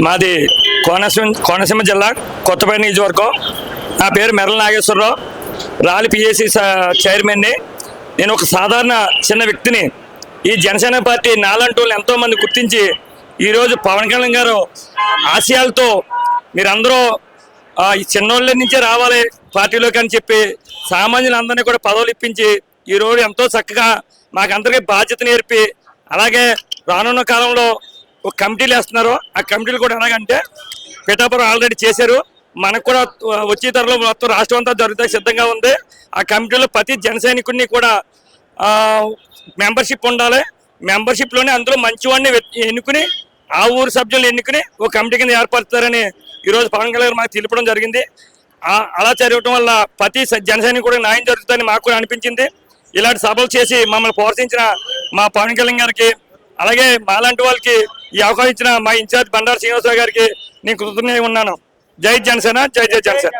మాది కోనసీమ కోనసీమ జిల్లా కొత్తపేట నియోజకవర్గం. నా పేరు మెరల నాగేశ్వరరావు. రాలి పిఎస్సి చైర్మన్ని. నేను ఒక సాధారణ చిన్న వ్యక్తిని. ఈ జనసేన పార్టీ నాలంటూ ఎంతోమంది గుర్తించి ఈరోజు పవన్ కళ్యాణ్ గారు ఆశయాలతో మీరందరూ ఈ చిన్నోళ్ళ నుంచే రావాలి పార్టీలోకి అని చెప్పి సామాన్యులందరినీ కూడా పదవులు ఇప్పించి ఈరోజు ఎంతో చక్కగా మాకందరికీ బాధ్యత నేర్పి అలాగే రానున్న కాలంలో ఒక కమిటీలు వేస్తున్నారు. ఆ కమిటీలు కూడా ఎలాగంటే పిఠాపురం ఆల్రెడీ చేశారు. మనకు కూడా వచ్చే తరలో మొత్తం రాష్ట్రం అంతా జరుగుతాయి సిద్ధంగా ఉంది. ఆ కమిటీలో ప్రతి జనసైనికుడిని కూడా మెంబర్షిప్ ఉండాలి. మెంబర్షిప్లోనే అందులో మంచివాడిని ఎన్నుకుని ఆ ఊరు సభ్యులు ఎన్నుకుని ఒక కమిటీ కింద ఏర్పరుస్తారని ఈరోజు పవన్ కళ్యాణ్ మాకు తెలిపడం జరిగింది. అలా జరగటం వల్ల ప్రతి స- కూడా న్యాయం జరుగుతుందని మాకు కూడా అనిపించింది. ఇలాంటి సభలు చేసి మమ్మల్ని ప్రోత్సహించిన మా పవన్ కళ్యాణ్ గారికి అలాగే మాలాంటి వాళ్ళకి ఈ అవకాశం ఇచ్చిన మా ఇన్ఛార్జ్ బండారు శ్రీనివాసరావు గారికి నేను కృతజ్ఞ ఉన్నాను. జై జనసేన జై జై జనసేన.